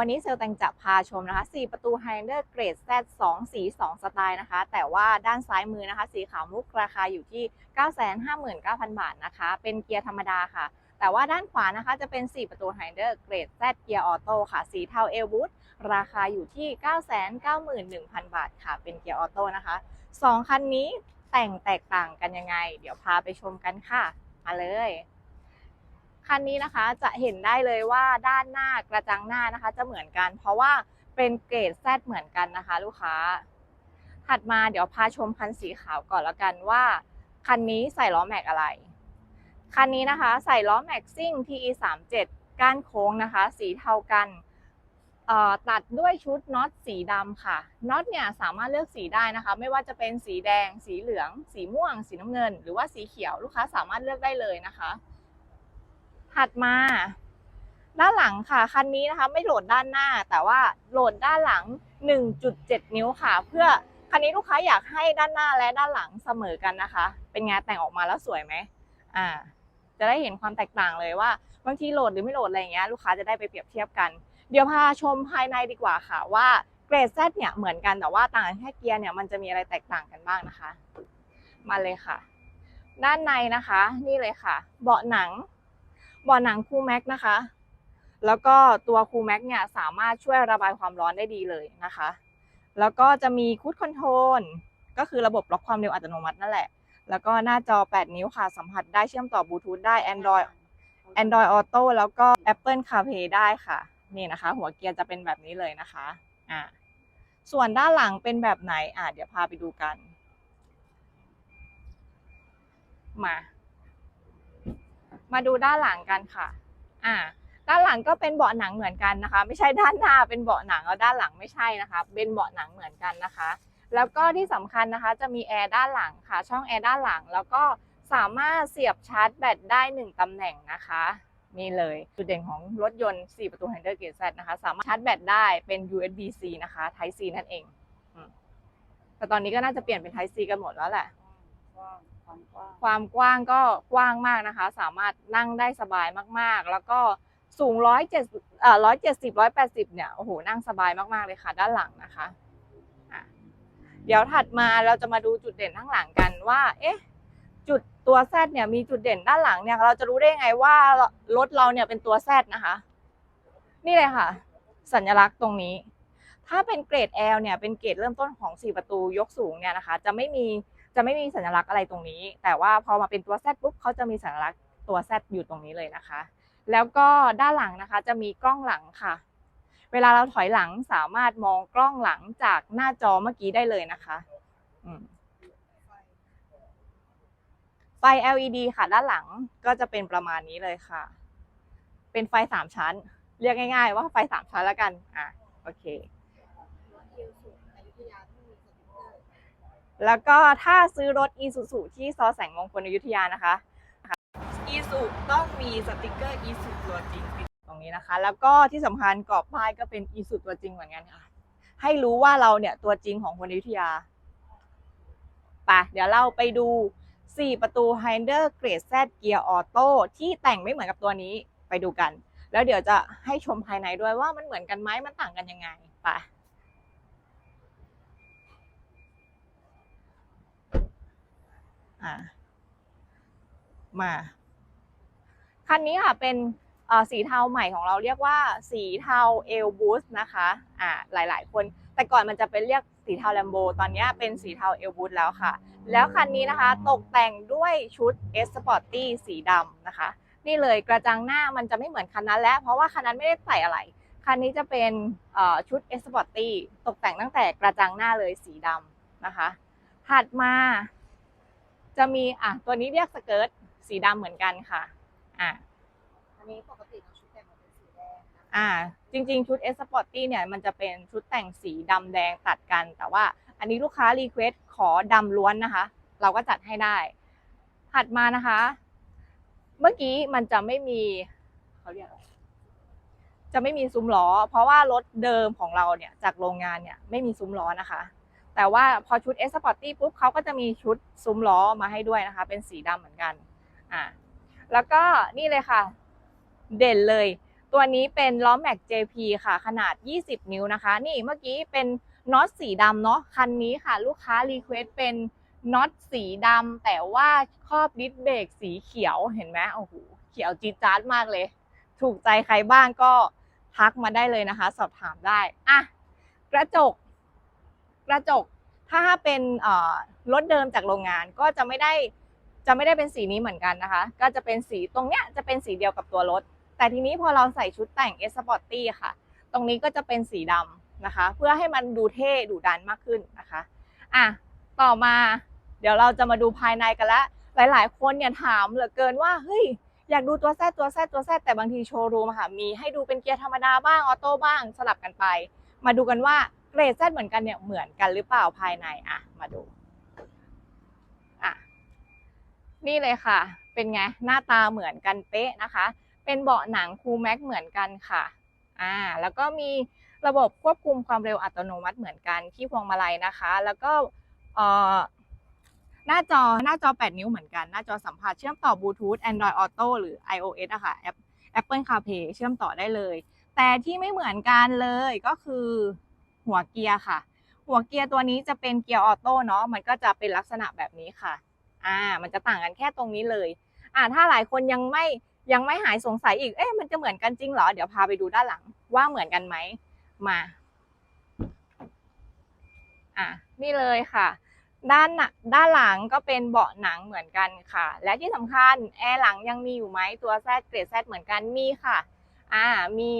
วันนี้เซลล์แตงจะพาชมนะคะ 4 ประตู Highlander เกรด Z 2สี2สไตล์นะคะ แต่ว่าด้านซ้ายมือนะคะ สีขาวมุกราคาอยู่ที่ 959,000 บาทนะคะ เป็นเกียร์ธรรมดาค่ะ แต่ว่าด้านขวานะคะจะเป็น 4 ประตู Highlander เกรด Z เกียร์ออโต้ค่ะ สีเทาเอลบูทราคาอยู่ที่ 991,000 บาทค่ะ เป็นเกียร์ออโต้นะคะ 2 คันนี้แต่งแตกต่างกันยังไง เดี๋ยวพาไปชมกันค่ะ มาเลย คันนี้นะคะจะเห็นได้เลยว่าด้านหน้ากระจังหน้านะคะ จะเหมือนกัน เพราะว่าเป็นเกรดแซดเหมือนกันนะคะ ลูกค้า ถัดมาเดี๋ยวพาชมคันสีขาวก่อนแล้วกันว่า คันนี้ใส่ล้อแม็กอะไร คันนี้นะคะใส่ล้อแม็กซิ่ง TE 3 7ก้านโค้งนะคะ สีเทากันตัดด้วยชุดน็อตสีดำค่ะน็อตเนี่ยสามารถเลือกสีได้นะคะ ไม่ว่าจะเป็นสีแดง สีเหลือง สีม่วง สีน้ำเงิน หรือว่าสีเขียวลูกค้าสามารถเลือกได้เลยนะคะ ถัดมาด้านหลังค่ะ คันนี้นะคะ ไม่โหลดด้านหน้า แต่ว่าโหลดด้านหลัง 1.7 นิ้วค่ะ เพื่อคันนี้ลูกค้าอยากให้ด้านหน้าและด้านหลังเสมอกันนะคะ เป็นไงแต่งออกมาแล้วสวยไหมอ่า จะได้เห็นความแตกต่างเลยว่าบางทีโหลดหรือไม่โหลดอะไรเงี้ยลูกค้าจะได้ไปเปรียบเทียบกัน เดี๋ยวพาชมภายในดีกว่าค่ะว่าเกรด Z เนี่ยเหมือนกันแต่ว่าต่างแค่เกียร์เนี่ยมันจะมีอะไรแตกต่างกันบ้างนะคะ มาเลยค่ะ ด้านในนะคะ นี่เลยค่ะ เบาะหนัง บาะหนังคูแม็กนะคะ แล้วก็ตัวคูแม็กเนี่ยสามารถช่วยระบายความร้อนได้ดีเลยนะคะ แล้วก็จะมีคูดคอนโทรลก็คือระบบล็อกความเร็วอัตโนมัตินั่นแหละ แล้วก็หน้าจอ 8 นิ้วค่ะ สัมผัสได้เชื่อมต่อบลูทูธได้ Android Android Auto แล้วก็ Apple CarPlay ได้ค่ะ นี่นะคะ หัวเกียร์จะเป็นแบบนี้เลยนะคะอ่าส่วนด้านหลังเป็นแบบไหนอ่าเดี๋ยวพาไปดูกัน มา มาดูด้านหลังกันค่ะ อ่า ด้านหลังก็เป็นเบาะหนังเหมือนกันนะคะ ไม่ใช่ด้านหน้าเป็นเบาะหนังแล้วด้านหลังไม่ใช่นะคะ เป็นเบาะหนังเหมือนกันนะคะ แล้วก็ที่สำคัญนะคะ จะมีแอร์ด้านหลังค่ะ ช่องแอร์ด้านหลัง แล้วก็สามารถเสียบชาร์จแบตได้หนึ่งตำแหน่งนะคะนี่เลยจุดเด่นของรถยนต์ 4 ประตู Hyundai Gateway Z นะคะ สามารถชาร์จแบตได้เป็น USB-C นะคะ Type C นั่นเอง แต่ตอนนี้ก็น่าจะเปลี่ยนเป็น Type C กันหมดแล้วแหละ ความกว้างก็กว้างมากนะคะ สามารถนั่งได้สบายมากๆ แล้วก็สูงร้อยเจ็ดอ่ร้อยเจ็ดสิบร้อยแปดสิบเนี่ยโอ้โหนั่งสบายมากๆเลยค่ะ ด้านหลังนะคะะเดี๋ยวถัดมาเราจะมาดูจุดเด่นข้างหลังกันว่า เอ๊ะ จุดตัวแซดเนี่ยมีจุดเด่นด้านหลังเนี่ย เราจะรู้ได้ยังไงว่ารถเราเนี่ยเป็นตัวแซดนะคะ นี่เลยค่ะ สัญลักษณ์ตรงนี้ ถ้าเป็นเกรด L เนี่ยเป็นเกรดเริ่มต้นของ 4 ประตูยกสูงเนี่ยนะคะ จะไม่มี จะไม่มีสัญลักษณ์อะไรตรงนี้ แต่ว่าพอมาเป็นตัว Z ปุ๊บเขาจะมีสัญลักษณ์ตัว Z อยู่ตรงนี้เลยนะคะ แล้วก็ด้านหลังนะคะจะมีกล้องหลังค่ะ เวลาเราถอยหลังสามารถมองกล้องหลังจากหน้าจอเมื่อกี้ได้เลยนะคะไฟ LED ค่ะ ด้านหลังก็จะเป็นประมาณนี้เลยค่ะ เป็นไฟสามชั้น เรียกง่าย ๆ ว่าไฟสามชั้นแล้วกัน อะ โอเควสูงอยุธยาที่มีสติ๊กเกอร์ แล้วก็ถ้าซื้อรถ e s u s u ที่ซอแสงมงคลอยุธยานะคะ e s u ต้องมีสติกเกอร์ e s u ตัวจริงตรงนี้นะคะ แล้วก็ที่สำคัญกรอบป้ายก็เป็น e s u ตัวจริงเหมือนกันค่ะ ให้รู้ว่าเราเนี่ยตัวจริงของคนอยุธยาไปเดี๋ยวเราไปดู 4 ประตู h i n d e r Grade Z Gear Auto ที่แต่งไม่เหมือนกับตัวนี้ไปดูกัน แล้วเดี๋ยวจะให้ชมภายในด้วยว่ามันเหมือนกันไหมมันต่างกันยังไงไป อ่ามาคันนี้ค่ะเป็นสีเทาใหม่ของเราเรียกว่าสีเทาเอลบูสนะคะอ่าหลาย ๆ คนแต่ก่อนมันจะเป็นเรียกสีเทาแลมโบตอนนี้เป็นสีเทาเอลบูสแล้วค่ะ แล้วคันนี้นะคะตกแต่งด้วยชุด S Sporty สีดำนะคะ นี่เลยกระจังหน้ามันจะไม่เหมือนคันนั้นแล้ว เพราะว่าคันนั้นไม่ได้ใส่อะไร คันนี้จะเป็นเอ่อชุด S Sporty ตกแต่งตั้งแต่กระจังหน้าเลยสีดำนะคะ ถัดมา จะมีอะตัวนี้เรียกสเกิร์ตสีดำเหมือนกันค่ะอะอันนี้ปกติเราชุดแต่งมันเป็นสีแดงนะอ่า จริง ๆ ชุด S Sporty เนี่ยมันจะเป็นชุดแต่งสีดำแดงตัดกัน แต่ว่าอันนี้ลูกค้ารีเควสขอดำล้วนนะคะ เราก็จัดให้ได้ ถัดมานะคะ เมื่อกี้มันจะไม่มีเขาเรียกอะไรจะไม่มีซุ้มล้อ เพราะว่ารถเดิมของเราเนี่ยจากโรงงานเนี่ยไม่มีซุ้มล้อนะคะ แต่ว่าพอชุด S Sporty ปุ๊บเขาก็จะมีชุดซุ้มล้อมาให้ด้วยนะคะ เป็นสีดำเหมือนกันอ่าแล้วก็นี่เลยค่ะ เด่นเลย ตัวนี้เป็นล้อแม็ก JP ค่ะ ขนาด 20 นิ้วนะคะ นี่เมื่อกี้เป็นน็อตสีดำเนาะคันนี้ค่ะ ลูกค้ารีเควสเป็นน็อตสีดำแต่ว่าครอบดิสเบรกสีเขียวเห็นไหมโอ้โหเขียวจี๊ดจ๊าดมากเลย ถูกใจใครบ้างก็ทักมาได้เลยนะคะ สอบถามได้อะกระจก กระจกถ้าเป็นรถเดิมจากโรงงานก็จะไม่ได้จะไม่ได้เป็นสีนี้เหมือนกันนะคะ ก็จะเป็นสีตรงเนี้ยจะเป็นสีเดียวกับตัวรถ แต่ทีนี้พอเราใส่ชุดแต่ง S Sporty ค่ะ ตรงนี้ก็จะเป็นสีดำนะคะ เพื่อให้มันดูเท่ดูดันมากขึ้นนะคะอะต่อมาเดี๋ยวเราจะมาดูภายในกันละหลาย ๆ คนเนี่ยถามเหลือเกินว่าเฮ้ยอยากดูตัวแซดตัวแซดตัวแซดแต่บางทีโชว์รูมอะค่ะมีให้ดูเป็นเกียร์ธรรมดาบ้างออโต้บ้างสลับกันไป มาดูกันว่า เกรดแซเหมือนกันเนี่ยเหมือนกันหรือเปล่าภายในอะมาดูอะนี่เลยค่ะ เป็นไงหน้าตาเหมือนกันเป๊ะนะคะ เป็นเบาะหนังคูลแม็กเหมือนกันค่ะอ่าแล้วก็มีระบบควบคุมความเร็วอัตโนมัติเหมือนกันที่พวงมาลัยนะคะ แล้วก็เอ่อหน้าจอหน้าจอ 8 นิ้วเหมือนกัน หน้าจอสัมผัสเชื่อมต่อบลูทูธ Android Auto หรือ iOS อะค่ะแอป Apple CarPlay เชื่อมต่อได้เลย แต่ที่ไม่เหมือนกันเลยก็คือ หัวเกียร์ค่ะ หัวเกียร์ตัวนี้จะเป็นเกียร์ออโต้เนาะมันก็จะเป็นลักษณะแบบนี้ค่ะอ่ามันจะต่างกันแค่ตรงนี้เลยอ่าถ้าหลายคนยังไม่ยังไม่หายสงสัยอีกเอ๊ะมันจะเหมือนกันจริงเหรอเดี๋ยวพาไปดูด้านหลังว่าเหมือนกันไหมมาอะนี่เลยค่ะ ด้านด้านหลังก็เป็นเบาะหนังเหมือนกันค่ะ และที่สำคัญแอร์หลังยังมีอยู่ไหมตัวแซดเกรดแซดเหมือนกันมีค่ะอ่ามี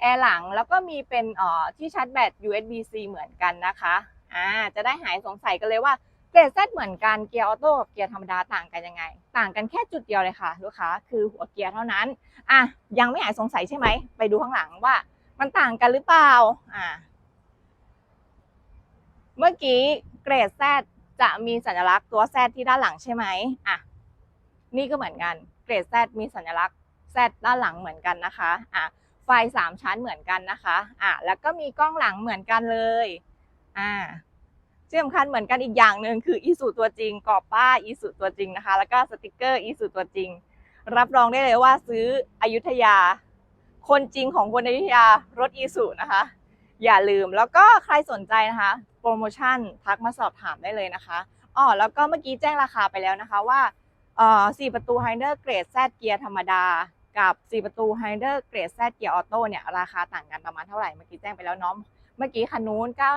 แอร์หลังแล้วก็มีเป็นอ่อที่ชาร์จแบต USB-C เหมือนกันนะคะอ่าจะได้หายสงสัยกันเลยว่าเกรดแซดเหมือนกันเกียร์ออโต้กับเกียร์ธรรมดาต่างกันยังไง ต่างกันแค่จุดเดียวเลยค่ะลูกค้าคือหัวเกียร์เท่านั้นอะยังไม่หายสงสัยใช่ไหมไปดูข้างหลังว่ามันต่างกันหรือเปล่าอ่าเมื่อกี้เกรดแซดจะมีสัญลักษณ์ตัวแซดที่ด้านหลังใช่ไหมอะนี่ก็เหมือนกันเกรดแซดมีสัญลักษณ์แซดด้านหลังเหมือนกันนะคะอะ ฟสามชั้นเหมือนกันนะคะอะแล้วก็มีกล้องหลังเหมือนกันเลยอ่าที่สำคัญเหมือนกันอีกอย่างหนึ่งคืออีสุตัวจริงกรอบป้ายอีสุตัวจริงนะคะ แล้วก็สติกเกอร์อีสุตัวจริง รับรองได้เลยว่าซื้ออยุธยา คนจริงของคนอยุธยารถอีสุนะคะ อย่าลืมแล้วก็ใครสนใจนะคะ โปรโมชั่นทักมาสอบถามได้เลยนะคะอ๋อแล้วก็เมื่อกี้แจ้งราคาไปแล้วนะคะว่าเอ่อ4ประตู h i เดอร์เกรด Z เกียร์ธรรมดา กับ 4 ประตู h i เดอร์เกรด Z เกียร์ออโต้เนี่ย ราคาต่างกันประมาณเท่าไหร่ เมื่อกี้แจ้งไปแล้วเนาะเมื่อกี้คันนู้น 9 5 9 0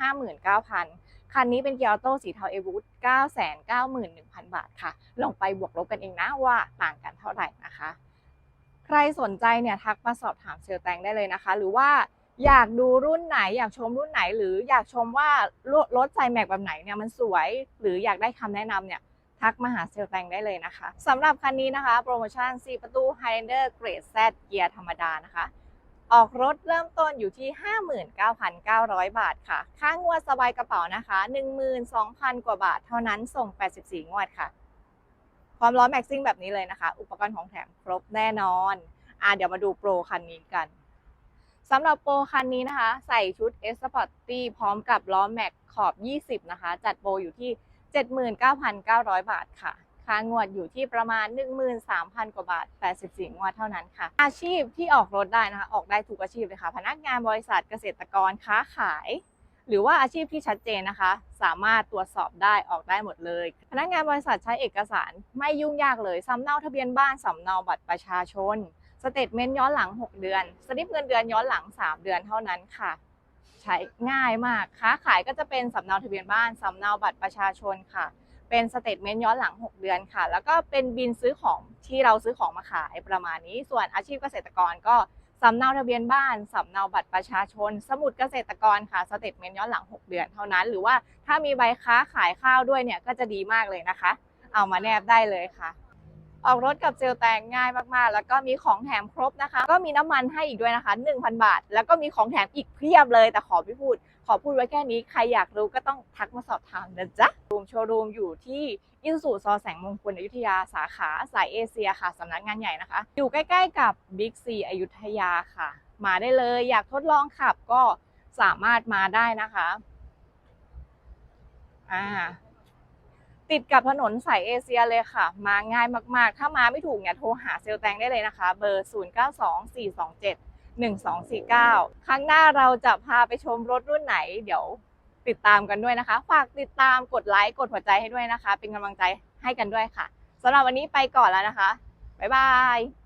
0 0 คันนี้เป็นเกียร์ออโต้สีเทาเอวูด9 9 1 0 0 0 บาทค่ะ ลองไปบวกลบกันเองนะว่าต่างกันเท่าไหร่นะคะ ใครสนใจเนี่ยทักมาสอบถามเซลแตงได้เลยนะคะ หรือว่าอยากดูรุ่นไหน อยากชมรุ่นไหน หรืออยากชมว่ารถไซแม็กแบบไหนเนี่ยมันสวย หรืออยากได้คำแนะนำเนี่ย ทักมาหาเซลแตงได้เลยนะคะสำหรับคันนี้นะคะโปรโมชั่น 4 ประตู Highlander Grade Z เกียร์ธรรมดานะคะออกรถเริ่มต้นอยู่ที่ 59,900 บาทค่ะ ค่างวดสบายกระเป๋านะคะ 12,000 กว่าบาทเท่านั้นส่ง 84 งวดค่ะ ความล้อแม็กซิ่งแบบนี้เลยนะคะ อุปกรณ์ของแถมครบแน่นอนอะเดี๋ยวมาดูโปรคันนี้กันสำหรับโปรคันนี้นะคะ ใส่ชุด S Sporty พร้อมกับล้อแม็กขอบ 20 นะคะ จัดโปรอยู่ที่ 79,900 บาทค่ะ ค่างวดอยู่ที่ประมาณ 13,000 กว่าบาท 84 งวดเท่านั้นค่ะ อาชีพที่ออกรถได้นะคะ ออกได้ทุกอาชีพเลยค่ะ พนักงานบริษัทเกษตรกรค้าขาย หรือว่าอาชีพที่ชัดเจนนะคะ สามารถตรวจสอบได้ออกได้หมดเลย พนักงานบริษัทใช้เอกสารไม่ยุ่งยากเลยสำเนาทะเบียนบ้านสำเนาบัตรประชาชนสเตทเมนต์ย้อนหลัง 6 เดือน สลิปเงินเดือนย้อนหลัง 3 เดือนเท่านั้นค่ะ ใช้ง่ายมากค้าขายก็จะเป็นสำเนาทะเบียนบ้านสำเนาบัตรประชาชนค่ะ เป็นสเตทเมนต์ย้อนหลัง 6 เดือนค่ะ แล้วก็เป็นบินซื้อของที่เราซื้อของมาขายประมาณนี้ ส่วนอาชีพเกษตรกรก็สำเนาทะเบียนบ้านสำเนาบัตรประชาชน สมุดเกษตรกรค่ะสเตทเมนต์ย้อนหลัง 6 เดือนเท่านั้น หรือว่าถ้ามีใบค้าขายข้าวด้วยเนี่ยก็จะดีมากเลยนะคะ เอามาแนบได้เลยค่ะ ออกรถกับเซลแตงง่ายมากๆ แล้วก็มีของแถมครบนะคะ ก็มีน้ำมันให้อีกด้วยนะคะ 1,000 บาท แล้วก็มีของแถมอีกเพียบเลย แต่ขอไม่พูด ขอพูดไว้แค่นี้ ใครอยากรู้ก็ต้องทักมาสอบถามนะจ๊ะรูมโชว์รูมอยู่ที่อิสุสซอแสงมงคลอยุธยาสาขาสายเอเชียค่ะสำนักงานใหญ่นะคะ อยู่ใกล้ๆกับบิ๊กซีอยุธยาค่ะ มาได้เลย อยากทดลองขับก็สามารถมาได้นะคะ อ่า ติดกับถนนสายเอเชียเลยค่ะ มาง่ายมากๆ ถ้ามาไม่ถูกเนี่ยโทรหาเซลแตงได้เลยนะคะ เบอร์ 092427 1249 ครั้งหน้าเราจะพาไปชมรถรุ่นไหน เดี๋ยวติดตามกันด้วยนะคะ ฝากติดตามกดไลค์กดหัวใจให้ด้วยนะคะ เป็นกำลังใจให้กันด้วยค่ะสำหรับวันนี้ไปก่อนแล้วนะคะ บ๊ายบาย